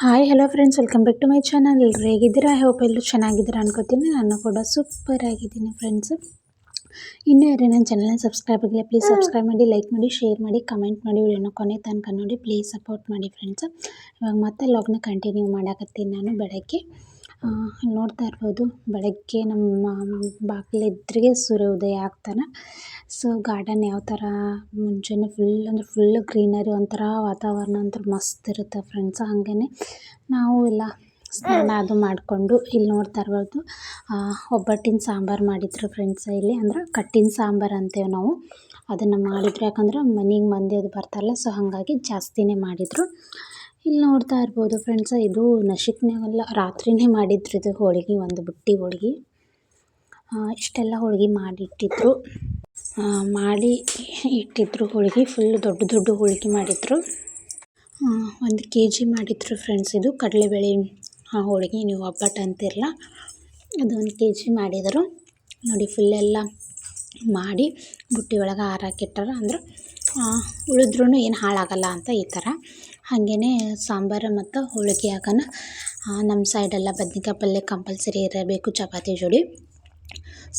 Hi hello friends welcome back to my channel ಎಲ್ಲರೂ ಹೇಗಿದ್ದೀರಾ hope ಎಲ್ಲರೂ ಚೆನ್ನಾಗಿದ್ದೀರಾ ಅನ್ಕೋತೀನಿ. ನಾನು ಕೂಡ ಸೂಪರ್ ಆಗಿದ್ದೀನಿ ಫ್ರೆಂಡ್ಸ್ ಇನ್ನೂ ಯಾರೇ ನನ್ನ ಚಾನಲ್ನ ಸಬ್ಸ್ಕ್ರೈಬ್ ಆಗಿಲ್ಲ ಪ್ಲೀಸ್ ಸಬ್ಸ್ಕ್ರೈಬ್ ಮಾಡಿ ಲೈಕ್ ಮಾಡಿ ಶೇರ್ ಮಾಡಿ ಕಮೆಂಟ್ ಮಾಡಿ, ವಿಡಿಯೋನ ಕೊನೆ ತನಕ ನೋಡಿ ಪ್ಲೀಸ್ ಸಪೋರ್ಟ್ ಮಾಡಿ ಫ್ರೆಂಡ್ಸ್ ಇವಾಗ ಮತ್ತೆ ಲಾಗ್ನ ಕಂಟಿನ್ಯೂ ಮಾಡಾಕತ್ತೀನಿ ನಾನು ಬೆಳಗ್ಗೆ. ನೋಡ್ತಾ ಇರ್ಬೋದು. ಬೆಳಗ್ಗೆ ನಮ್ಮ ಬಾಗಿಲು ಎದುರಿಗೆ ಸೂರ್ಯೋದಯ ಆಗ್ತಾನೆ. ಸೊ ಗಾರ್ಡನ್ ಯಾವ ಥರ ಮುಂಚೆನೇ ಫುಲ್ ಅಂದರೆ ಫುಲ್ ಗ್ರೀನರಿ ಒಂಥರ ವಾತಾವರಣ ಅಂತ ಮಸ್ತ್ ಇರುತ್ತೆ ಫ್ರೆಂಡ್ಸ್ ಹಾಗೇ ನಾವು ಎಲ್ಲ ಸ್ನಾನ ಅದು ಮಾಡಿಕೊಂಡು ಇಲ್ಲಿ ನೋಡ್ತಾ ಇರ್ಬೋದು. ಒಬ್ಬಟ್ಟಿನ ಸಾಂಬಾರು ಮಾಡಿದ್ರು ಫ್ರೆಂಡ್ಸ್ ಇಲ್ಲಿ ಅಂದ್ರೆ ಕಟ್ಟಿನ ಸಾಂಬಾರು ಅಂತೇವೆ ನಾವು. ಅದನ್ನು ಮಾಡಿದ್ರು ಯಾಕಂದ್ರೆ ಮನೆಗೆ ಮಂದಿ ಅದು ಬರ್ತಾರಲ್ಲ ಸೊ ಹಾಗಾಗಿ ಜಾಸ್ತಿನೇ ಮಾಡಿದರು. ಇಲ್ಲಿ ನೋಡ್ತಾ ಇರ್ಬೋದು ಫ್ರೆಂಡ್ಸ್ ಇದು ನಶಿಕ್ನಾಗೆಲ್ಲ ರಾತ್ರಿನೇ ಮಾಡಿದ್ರು ಇದು ಹೋಳಿಗೆ, ಒಂದು ಬುಟ್ಟಿ ಹೋಳಿಗೆ. ಇಷ್ಟೆಲ್ಲ ಹೋಳಿಗೆ ಮಾಡಿಟ್ಟಿದ್ರು. ಮಾಡಿ ಇಟ್ಟಿದ್ರು ಹೋಳಿಗೆ ಫುಲ್ ದೊಡ್ಡ ದೊಡ್ಡ ಹೋಳಿಗೆ ಮಾಡಿದ್ರು. ಒಂದು ಕೆ ಜಿ ಮಾಡಿದ್ರು ಫ್ರೆಂಡ್ಸ್ ಇದು ಕಡಲೆಬೇಳೆ ಹೋಳಿಗೆ. ನೀವು ಒಬ್ಬಟ್ಟು ಅಂತಿರಲ್ಲ ಅದು ಒಂದು ಕೆ ಜಿ ಮಾಡಿದರು. ನೋಡಿ ಫುಲ್ಲೆಲ್ಲ ಮಾಡಿ ಬುಟ್ಟಿ ಒಳಗೆ ಹಾರಾಕಿಟ್ಟಾರ ಅಂದ್ರೆ ಉಳಿದ್ರೂ ಏನು ಹಾಳಾಗಲ್ಲ ಅಂತ ಈ ಥರ ಹಾಗೇ ಸಾಂಬಾರು ಮತ್ತು ಹೋಳಿಗೆ ಹಾಕೋಣ ನಮ್ಮ ಸೈಡೆಲ್ಲ ಬದ್ನಿಕಾಯಿ ಪಲ್ಯ ಕಂಪಲ್ಸರಿ ಇರಬೇಕು ಚಪಾತಿ ಜೋಡಿ.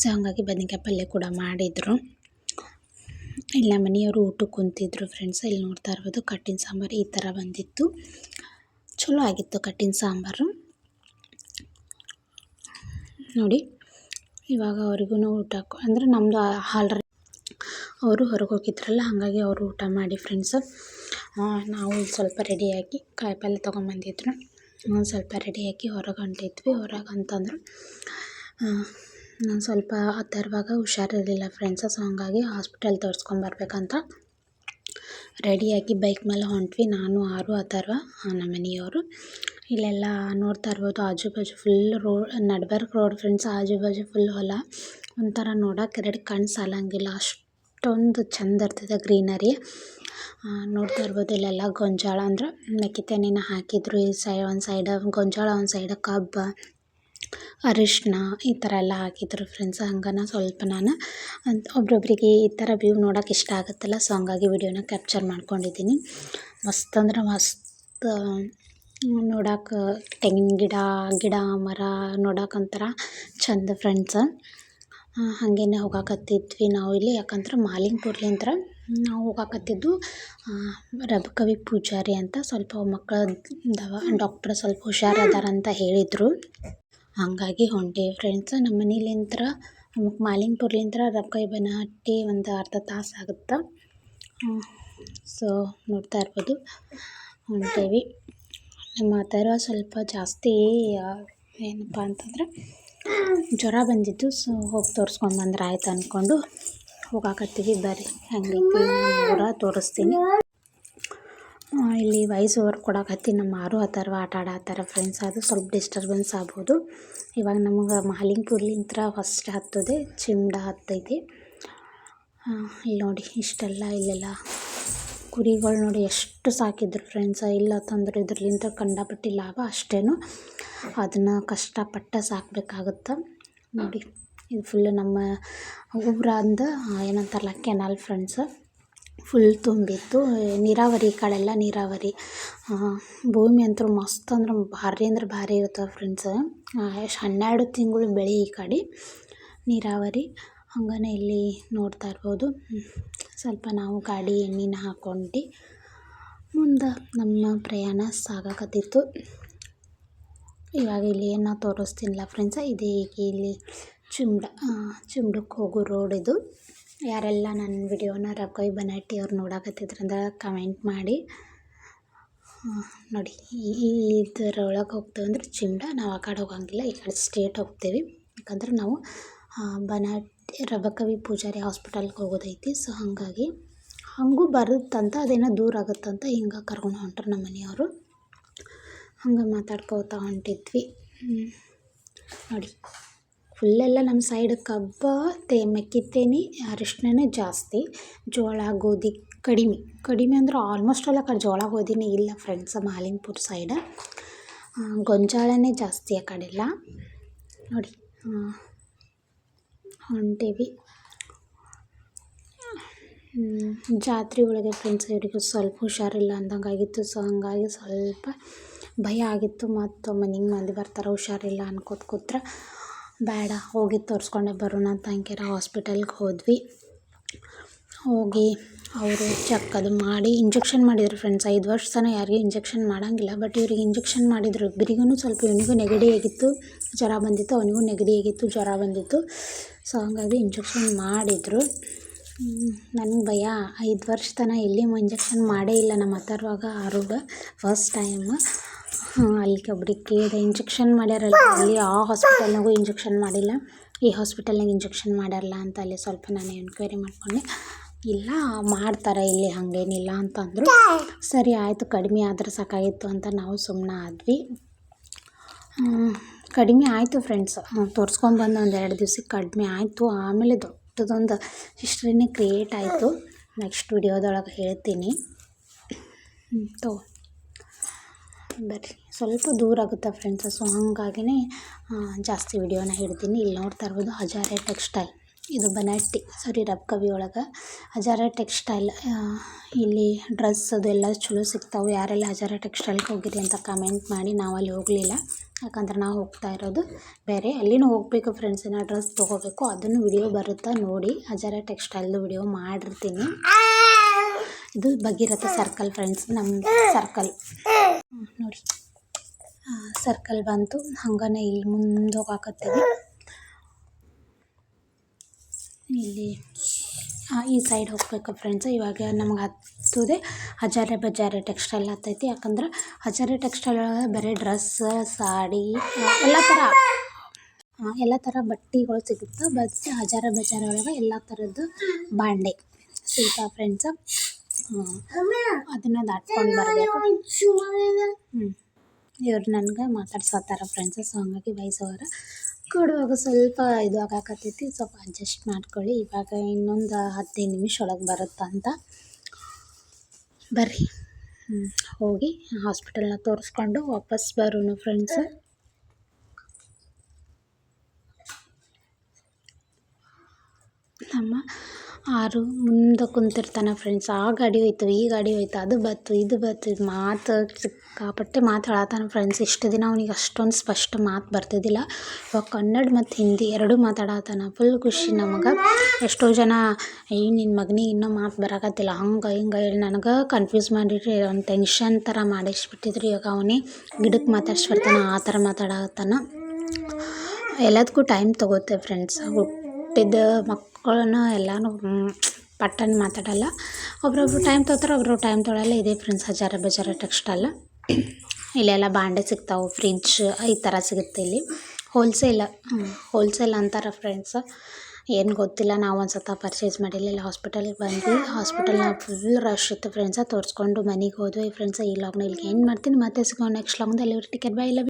ಸೊ ಹಾಗಾಗಿ ಬದ್ನಿಕಾಯಿ ಪಲ್ಯ ಕೂಡ ಮಾಡಿದರು. ಇಲ್ಲ, ಮನೆಯವರು ಊಟಕ್ಕೆ ಕುಂತಿದ್ರು ಫ್ರೆಂಡ್ಸ್ ಇಲ್ಲಿ ನೋಡ್ತಾ ಇರ್ಬೋದು ಕಟ್ಟಿನ ಸಾಂಬಾರು ಈ ಥರ ಬಂದಿತ್ತು. ಚಲೋ ಆಗಿತ್ತು ಕಟ್ಟಿನ ಸಾಂಬಾರು. ನೋಡಿ, ಇವಾಗ ಅವ್ರಿಗೂ ಊಟ ಅಂದರೆ ಅಂದ್ರೆ ನಮ್ಮದು ಆಲ್ರೆಡಿ ಅವರು ಹೊರಗೆ ಹೋಗಿದ್ರಲ್ಲ, ಹಾಗಾಗಿ ಅವರು ಊಟ ಮಾಡಿ ಫ್ರೆಂಡ್ಸು ನಾವು ಸ್ವಲ್ಪ ರೆಡಿಯಾಗಿ ಕಾಯಿಪಲ್ಲೆ ತೊಗೊಂಬಂದಿದ್ರು. ಒಂದು ಸ್ವಲ್ಪ ರೆಡಿಯಾಗಿ ಹೊರಗೆ ಹೊಂಟಿದ್ವಿ. ಹೊರಗೆ ಅಂತಂದ್ರೆ ನಾನು ಸ್ವಲ್ಪ ತರುವಾಗ ಹುಷಾರಿರಲಿಲ್ಲ ಫ್ರೆಂಡ್ಸ ಸೊ ಹಾಗಾಗಿ ಹಾಸ್ಪಿಟಲ್ ತೋರಿಸ್ಕೊಂಬರ್ಬೇಕಂತ ರೆಡಿಯಾಗಿ ಬೈಕ್ ಮೇಲೆ ಹೊಂಟ್ವಿ. ನಾನು, ಆರು ಅಥರ್ವ ನಮ್ಮ ಮನೆಯವರು. ಇಲ್ಲೆಲ್ಲ ನೋಡ್ತಾ ಇರ್ಬೋದು. ಆಜು ಬಾಜು ಫುಲ್ ರೋಡ್ ನಡ್ಬರ್ಕ್ ರೋಡ್ ಫ್ರೆಂಡ್ಸ್ ಆಜು ಬಾಜು ಫುಲ್ ಹೊಲ. ಒಂಥರ ನೋಡೋಕೆ ಎರಡು ಕಣ್ಣು ಸಾಲಂಗಿಲ್ಲ. ಅಷ್ಟೊಂದು ಚಂದ ಇರ್ತದೆ ಗ್ರೀನರಿ ನೋಡ್ತಾ ಇರ್ಬೋದು ಇಲ್ಲೆಲ್ಲ ಗೊಂಜಾಳ ಅಂದ್ರೆ ಮೆಕ್ಕಿತೆನಿನ ಹಾಕಿದ್ರು. ಈ ಸೈ, ಒಂದು ಸೈಡ ಗೊಂಜಾಳ, ಒಂದು ಸೈಡ ಕಬ್ಬ ಅರಿಶಿನ ಈ ಥರ ಎಲ್ಲ ಹಾಕಿದ್ರು ಫ್ರೆಂಡ್ಸ್ ಹಂಗನ ಸ್ವಲ್ಪ ನಾನು ಅಂತ ಒಬ್ರೊಬ್ರಿಗೆ ಈ ಥರ ವ್ಯೂ ನೋಡೋಕೆ ಇಷ್ಟ ಆಗುತ್ತಲ್ಲ ಸೊ ಹಂಗಾಗಿ ವಿಡಿಯೋನ ಕ್ಯಾಪ್ಚರ್ ಮಾಡ್ಕೊಂಡಿದ್ದೀನಿ. ಮಸ್ತ್ ಅಂದ್ರೆ ಮಸ್ತ್ ನೋಡೋಕೆ ತೆಂಗಿನ ಗಿಡ ಗಿಡ, ಮರ ನೋಡೋಕೆ ಒಂಥರ ಚಂದ ಫ್ರೆಂಡ್ಸ್ ಹಾಗೇನೆ ಹೋಗಾಕತ್ತಿದ್ವಿ ನಾವು ಇಲ್ಲಿ. ಯಾಕಂದ್ರೆ ಮಾಲಿಂಗ್ಪುರ್ಲಿಂದ ನಾವು ಹೋಗಾಕತ್ತಿದ್ದು ರಬಕವಿ ಪೂಜಾರಿ ಅಂತ ಸ್ವಲ್ಪ ಮಕ್ಕಳ ದವಾ ಡಾಕ್ಟ್ರ್ ಸ್ವಲ್ಪ ಹುಷಾರದಾರ ಅಂತ ಹೇಳಿದರು. ಹಾಗಾಗಿ ಹೊಂಟೇವಿ ಫ್ರೆಂಡ್ಸ್ ನಮ್ಮ ಮನೆಲಿಂದ ನಮಗೆ ಮಾಲಿಂಗ್ಪುರ್ಲಿಂದ ರಬಕವಿ ಬನಹಟ್ಟಿ ಒಂದು ಅರ್ಧ ತಾಸು ಆಗುತ್ತೆ? ಸೊ ನೋಡ್ತಾ ಇರ್ಬೋದು. ಹೊಂಟೇವಿ. ನಮ್ಮ ಥರ ಸ್ವಲ್ಪ ಜಾಸ್ತಿ ಏನಪ್ಪ ಅಂತಂದ್ರೆ ಜ್ವರ ಬಂದಿತ್ತು ಸೊ ಹೋಗಿ ತೋರಿಸ್ಕೊಂಡು ಬಂದ್ರೆ ಆಯ್ತು ಅಂದ್ಕೊಂಡು ಹೋಗಾಕತ್ತೀವಿ. ಬರ್ರಿ ಹೆಂಗೈತಿ ಊರ ತೋರಿಸ್ತೀನಿ. ಇಲ್ಲಿ ವಾಯ್ಸ್ ಓವರ್ ಕೊಡಕತ್ತಿ ನಮ್ಮ ಮಾರು ಆ ಥರ ಆಟ ಆಡತ್ತಾರ ಫ್ರೆಂಡ್ಸ್ ಅದು, ಸ್ವಲ್ಪ ಡಿಸ್ಟರ್ಬೆನ್ಸ್ ಆಗ್ಬೋದು. ಇವಾಗ ನಮಗೆ ಮಾಲಿಂಗ್ಪುರ್ಲಿಂತ್ರ ಫಸ್ಟ್ ಹತ್ತದೆ, ಚಿಮ್ಡ ಹತ್ತೈತಿ. ಇಲ್ಲಿ ನೋಡಿ, ಇಷ್ಟೆಲ್ಲ ಇಲ್ಲೆಲ್ಲ ಕುರಿಗಳು ನೋಡಿ ಎಷ್ಟು ಸಾಕಿದ್ರು ಫ್ರೆಂಡ್ಸ ಇಲ್ಲ ತಂದ್ರೆ ಇದ್ರಲ್ಲಿಂತ ಕಂಡಪಟ್ಟಿ ಲಾಭ ಅಷ್ಟೇನು. ಅದನ್ನು ಕಷ್ಟಪಟ್ಟು ಸಾಕಬೇಕಾಗುತ್ತೆ. ನೋಡಿ, ಇದು ಫುಲ್ಲು ನಮ್ಮ ಊರಂದು ಏನಂತಾರಲ್ಲ ಕೆನಾಲ್ ಫ್ರೆಂಡ್ಸ್ ಫುಲ್ ತುಂಬಿತ್ತು. ನೀರಾವರಿ, ಈ ಕಡೆಲ್ಲ ನೀರಾವರಿ. ಭೂಮಿ ಅಂತೂ ಮಸ್ತ್ ಅಂದ್ರೆ ಭಾರಿ ಅಂದ್ರೆ ಭಾರಿ ಇರ್ತವೆ ಫ್ರೆಂಡ್ಸ್ ಎಷ್ಟು ಹನ್ನೆರಡು ತಿಂಗಳು ಬೆಳೆ ಈ ಕಡೆ ನೀರಾವರಿ. ಹಂಗನೇ ಇಲ್ಲಿ ನೋಡ್ತಾ ಇರ್ಬೋದು. ಸ್ವಲ್ಪ ನಾವು ಗಾಡಿ ಎಣ್ಣೆನ ಹಾಕ್ಕೊಂಡು ಮುಂದೆ ನಮ್ಮ ಪ್ರಯಾಣ ಸಾಗಕತ್ತಿತ್ತು. ಇವಾಗ ಇಲ್ಲಿ ಏನು ತೋರಿಸ್ತೀನಿಲ್ಲ ಫ್ರೆಂಡ್ಸ ಇದೇ ಈಗ ಇಲ್ಲಿ ಚಿಮ್ಡ ಚಿಮ್ಡಕ್ಕೆ ಹೋಗೋ ರೋಡ್ ಇದು. ಯಾರೆಲ್ಲ ನನ್ನ ವಿಡಿಯೋನ ರಕೋಯ್ ಬನಾಟಿ ಅವ್ರು ನೋಡಕತ್ತಿದ್ರಂದ್ರೆ ಕಮೆಂಟ್ ಮಾಡಿ. ನೋಡಿ ಇದರೊಳಗೆ ಹೋಗ್ತೇವೆ ಅಂದ್ರೆ ಚಿಮ್ಡ ನಾವು ಆ ಕಡೆ ಹೋಗಂಗಿಲ್ಲ, ಈ ಕಡೆ ಸ್ಟೇಟ್ ಹೋಗ್ತೇವೆ. ಯಾಕಂದ್ರೆ ನಾವು ಬನಾಟಿ ರಬಕವಿ ಪೂಜಾರಿ ಹಾಸ್ಪಿಟಲ್ಗೆ ಹೋಗೋದೈತಿ. ಸೊ ಹಾಗಾಗಿ ಹಾಗೂ ಬರುತ್ತಂತ, ಅದೇನೋ ದೂರ ಆಗುತ್ತಂತ ಹಿಂಗೆ ಕರ್ಕೊಂಡು ಹೊಂಟ್ರು ನಮ್ಮ ಮನೆಯವರು ಹಂಗೆ ಮಾತಾಡ್ಕೋತಾ ಹೊಂಟಿದ್ವಿ. ನೋಡಿ, ಫುಲ್ಲೆಲ್ಲ ನಮ್ಮ ಸೈಡ್ ಕಬ್ಬ ತೇ ಮೆಕ್ಕಿತೇನಿ ಅರಿಶಿಣನೇ ಜಾಸ್ತಿ. ಜೋಳ, ಗೋಧಿ ಕಡಿಮೆ. ಕಡಿಮೆ ಅಂದ್ರೆ ಆಲ್ಮೋಸ್ಟ್ ಎಲ್ಲ ಕಡೆ ಜೋಳ, ಗೋಧಿನೇ ಇಲ್ಲ ಫ್ರೆಂಡ್ಸ್ ಮಾಲಿಂಗ್ಪುರ್ ಸೈಡ ಗೊಂಜಾಳನೇ ಜಾಸ್ತಿ ಆ ಕಡೆಲ್ಲ ನೋಡಿ ಹೊಂಟೀವಿ. ಜಾತ್ರೆ ಒಳಗೆ ಫ್ರೆಂಡ್ಸ್ ಇವರಿಗೆ ಸ್ವಲ್ಪ ಹುಷಾರಿಲ್ಲ ಅಂದಂಗೆ ಆಗಿತ್ತು ಸೊ ಹಂಗಾಗಿ ಸ್ವಲ್ಪ ಭಯ ಆಗಿತ್ತು. ಮತ್ತು ಮನೆಗೆ ಮಂದಿ ಬರ್ತಾರೆ, ಹುಷಾರಿಲ್ಲ ಅನ್ಕೋತ ಕೂತ್ರೆ, ಬೇಡ, ಹೋಗಿ ತೋರಿಸ್ಕೊಂಡೆ ಬರೋಣ ಅಂತ ಅಂಕೇರ ಹಾಸ್ಪಿಟಲ್ಗೆ ಹೋದ್ವಿ. ಹೋಗಿ ಅವರು ಚೆಕ್ ಅದು ಮಾಡಿ, ಇಂಜೆಕ್ಷನ್ ಮಾಡಿದ್ರು ಫ್ರೆಂಡ್ಸ್ ಐದು ವರ್ಷ ತನಕ ಯಾರಿಗೂ ಇಂಜೆಕ್ಷನ್ ಮಾಡೋಂಗಿಲ್ಲ ಬಟ್ ಇವ್ರಿಗೆ ಇಂಜೆಕ್ಷನ್ ಮಾಡಿದ್ರು. ಇಬ್ಬರಿಗೂ ಸ್ವಲ್ಪ ಇವನಿಗೂ ನೆಗಡಿ ಆಗಿತ್ತು, ಜ್ವರ ಬಂದಿತ್ತು, ಅವನಿಗೂ ನೆಗಡಿ ಆಗಿತ್ತು, ಜ್ವರ ಬಂದಿತ್ತು. ಸೊ ಹಂಗಾಗಿ ಇಂಜೆಕ್ಷನ್ ಮಾಡಿದರು. ನನಗೆ ಭಯ, ಐದು ವರ್ಷ ತನಕ ಎಲ್ಲಿ ಇಂಜೆಕ್ಷನ್ ಮಾಡೇ ಇಲ್ಲ ನಮ್ಮ ಅಥರ್ವಾಗ ಆರೋಗ್ಯ ಫಸ್ಟ್ ಟೈಮ್ ಅಲ್ಲಿಗೆ ಒಬ್ರಿಗೆ ಇಂಜೆಕ್ಷನ್ ಮಾಡ್ಯಾರಲ್ಲ, ಅಲ್ಲಿ ಆ ಹಾಸ್ಪಿಟಲ್ನಾಗೂ ಇಂಜೆಕ್ಷನ್ ಮಾಡಿಲ್ಲ. ಈ ಹಾಸ್ಪಿಟಲ್ನಾಗ ಇಂಜೆಕ್ಷನ್ ಮಾಡ್ಯಾರಲ್ಲ ಅಂತ ಅಲ್ಲಿ ಸ್ವಲ್ಪ ನಾನು ಎನ್ಕ್ವೈರಿ ಮಾಡ್ಕೊಂಡೆ. ಇಲ್ಲ, ಮಾಡ್ತಾರೆ ಇಲ್ಲಿ ಹಾಗೇನಿಲ್ಲ ಅಂತಂದರು. ಸರಿ, ಆಯಿತು, ಕಡಿಮೆ ಆದರೆ ಸಾಕಾಗಿತ್ತು ಅಂತ ನಾವು ಸುಮ್ಮನೆ ಆದ್ವಿ. ಕಡಿಮೆ ಆಯಿತು ಫ್ರೆಂಡ್ಸ್ ತೋರಿಸ್ಕೊಂಬಂದು ಒಂದು ಎರಡು ದಿವ್ಸಕ್ಕೆ ಕಡಿಮೆ ಆಯಿತು. ಆಮೇಲೆ ದೊಡ್ಡದೊಂದು ಹಿಸ್ಟ್ರಿನೇ ಕ್ರಿಯೇಟ್ ಆಯಿತು. ನೆಕ್ಸ್ಟ್ ವಿಡಿಯೋದೊಳಗೆ ಹೇಳ್ತೀನಿ. ತೋ ಬರ್ರಿ. ಸ್ವಲ್ಪ ದೂರ ಆಗುತ್ತೆ ಫ್ರೆಂಡ್ಸ್ ಸೊ ಹಾಗಾಗಿನೇ ಜಾಸ್ತಿ ವಿಡಿಯೋನ ಹಿಡ್ತೀನಿ. ಇಲ್ಲಿ ನೋಡ್ತಾ ಇರ್ಬೋದು ಹಜಾರೆ ಟೆಕ್ಸ್ಟೈಲ್. ಇದು ಬನಾಟ್ಟಿ. ಸಾರಿ ರಬ್ಕವಿ ಒಳಗೆ. ಹಜಾರೆ ಟೆಕ್ಸ್ಟೈಲ್ ಇಲ್ಲಿ ಡ್ರೆಸ್ ಅದೆಲ್ಲ ಚಲೋ ಸಿಗ್ತಾವೆ. ಯಾರೆಲ್ಲ ಹಜಾರೆ ಟೆಕ್ಸ್ಟೈಲ್ಗೆ ಹೋಗಿರಿ ಅಂತ ಕಮೆಂಟ್ ಮಾಡಿ ನಾವು ಅಲ್ಲಿ ಹೋಗಲಿಲ್ಲ. ಯಾಕಂದ್ರೆ ನಾವು ಹೋಗ್ತಾ ಇರೋದು ಬೇರೆ. ಅಲ್ಲಿನೂ ಹೋಗಬೇಕು ಫ್ರೆಂಡ್ಸ್ ಏನೋ ಡ್ರೆಸ್ ತೊಗೋಬೇಕು. ಅದನ್ನು ವಿಡಿಯೋ ಬರುತ್ತಾ ನೋಡಿ. ಹಜಾರೆ ಟೆಕ್ಸ್ಟೈಲ್ದು ವಿಡಿಯೋ ಮಾಡಿರ್ತೀನಿ. ಇದು ಭಗೀರಥ ಸರ್ಕಲ್ ಫ್ರೆಂಡ್ಸ್ ನಮ್ಮ ಸರ್ಕಲ್ ನೋಡಿ ಸರ್ಕಲ್ ಬಂತು. ಹಂಗನೇ ಇಲ್ಲಿ ಮುಂದೆ ಹೋಗಾಕತ್ತೀವಿ. ಇಲ್ಲಿ ಈ ಸೈಡ್ ಹೋಗ್ಬೇಕು ಫ್ರೆಂಡ್ಸ್ ಇವಾಗ ನಮ್ಗೆ ಹತ್ತದೆ ಹಜಾರೆ ಬಜಾರೆ ಟೆಕ್ಸ್ಟೈಲ್ ಹತ್ತೈತಿ. ಯಾಕಂದ್ರೆ ಹಜಾರೆ ಟೆಕ್ಸ್ಟೈಲ್ ಒಳಗೆ ಬರೀ ಡ್ರೆಸ್ ಸಾಡಿ, ಎಲ್ಲ ಥರ ಎಲ್ಲ ಥರ ಬಟ್ಟೆಗಳು ಸಿಗುತ್ತೆ. ಬಟ್ ಹಜಾರೆ ಬಜಾರೆ ಒಳಗೆ ಎಲ್ಲ ಥರದ್ದು ಬಾಂಡೆ. ಸಿಗ್ತಾವೆ ಫ್ರೆಂಡ್ಸ್ ಅದನ್ನು ದಾಟ್ಕೊಂಡು ಬರಬೇಕು. ಹ್ಞೂ ಇವ್ರು ನನಗೆ ಮಾತಾಡ್ಸತ್ತಾರ ಫ್ರೆಂಡ್ಸ್ ಸೊ ಹಂಗಾಗಿ ವಯಸ್ಸವರ ಕೊಡುವಾಗ ಸ್ವಲ್ಪ ಇದು ಆಗಾಕತ್ತೈತಿ. ಸ್ವಲ್ಪ ಅಡ್ಜಸ್ಟ್ ಮಾಡ್ಕೊಳ್ಳಿ. ಇವಾಗ ಇನ್ನೊಂದು ಹದಿನೈದು ನಿಮಿಷ ಒಳಗೆ ಬರುತ್ತಂತ ಬರ್ರಿ. ಹೋಗಿ ಹಾಸ್ಪಿಟಲ್ನ ತೋರಿಸ್ಕೊಂಡು ವಾಪಸ್ ಬರೋಣ ಫ್ರೆಂಡ್ಸ್ ನಮ್ಮ ಆರು ಮುಂದೆ ಕುಂತಿರ್ತಾನೆ ಫ್ರೆಂಡ್ಸ್ ಆ ಗಾಡಿ ಹೋಯ್ತು, ಈ ಗಾಡಿ ಹೋಯ್ತು, ಅದು ಬತ್ತು ಇದು ಬತ್ತು ಇದು ಮಾತು ಸಿಕ್ಕಾಪಟ್ಟೆ ಮಾತಾಡತಾನ ಫ್ರೆಂಡ್ಸ್ ಇಷ್ಟು ದಿನ ಅವ್ನಿಗೆ ಅಷ್ಟೊಂದು ಸ್ಪಷ್ಟ ಮಾತು ಬರ್ತಿದ್ದಿಲ್ಲ. ಇವಾಗ ಕನ್ನಡ ಮತ್ತು ಹಿಂದಿ ಎರಡೂ ಮಾತಾಡತ್ತಾನೆ ಫುಲ್ ಖುಷಿ ನಮಗೆ. ಎಷ್ಟೋ ಜನ ಏ ನಿನ್ನ ಮಗನಿಗೆ ಇನ್ನೂ ಮಾತು ಬರಕತ್ತಿಲ್ಲ. ಹಂಗೆ, ಹಿಂಗೆ ಹೇಳಿ ನನಗೆ ಕನ್ಫ್ಯೂಸ್ ಮಾಡಿರಿ, ಒಂದು ಟೆನ್ಷನ್ ಥರ ಮಾಡಿಸ್ಬಿಟ್ಟಿದ್ರು ಇವಾಗ ಅವನೇ. ಗಿಡಕ್ಕೆ ಮಾತಾಡ್ಸ್ಬಿಡ್ತಾನೆ, ಆ ಥರ ಮಾತಾಡತ್ತಾನೆ ಎಲ್ಲದಕ್ಕೂ ಟೈಮ್ ತೊಗೋತೆ ಫ್ರೆಂಡ್ಸ್ ಹುಟ್ಟಿದ ಮಕ್ಕಳನ್ನ ಎಲ್ಲನೂ ಪಟ್ಟನೆ ಮಾತಾಡಲ್ಲ. ಒಬ್ರೊಬ್ರು ಟೈಮ್ ತೊಗೋತಾರೆ ಒಬ್ಬರು ಟೈಮ್ ತೊಗೊಳಲ್ಲ. ಇದೇ ಫ್ರೆಂಡ್ಸ್ ಹಜಾರ ಬಜಾರ ಟೆಕ್ಸ್ಟೈಲ್ ಇಲ್ಲೆಲ್ಲ ಬಾಂಡೆ ಸಿಗ್ತಾವೆ ಫ್ರಿಜ್ ಈ ಥರ ಸಿಗುತ್ತೆ ಇಲ್ಲಿ. ಹೋಲ್ಸೇಲ್ ಹೋಲ್ಸೇಲ್ ಅಂತಾರೆ ಫ್ರೆಂಡ್ಸ್ ಏನು ಗೊತ್ತಿಲ್ಲ, ನಾವು ಒಂದು ಸತ ಪರ್ಚೇಸ್ ಮಾಡಿಲ್ಲ ಇಲ್ಲಿ ಹಾಸ್ಪಿಟಲಿಗೆ ಬಂದ್ವಿ ಹಾಸ್ಪಿಟಲ್ನಾಗ ಫುಲ್ ರಶ್ ಇತ್ತು ಫ್ರೆಂಡ್ಸ ತೋರಿಸ್ಕೊಂಡು ಮನೆಗೆ ಹೋದ್ವಿ. ಫ್ರೆಂಡ್ಸ ಈ ಲಾಗ್ನ ಇಲ್ಲಿಗೆ ಏನು ಮಾಡ್ತೀನಿ? ಮತ್ತೆ ಸಿಗೋ ನೆಕ್ಸ್ಟ್ ಲಾಗ್ನಲ್ಲಿ ಟಿಕೆಟ್ ಬೈ ಲವ್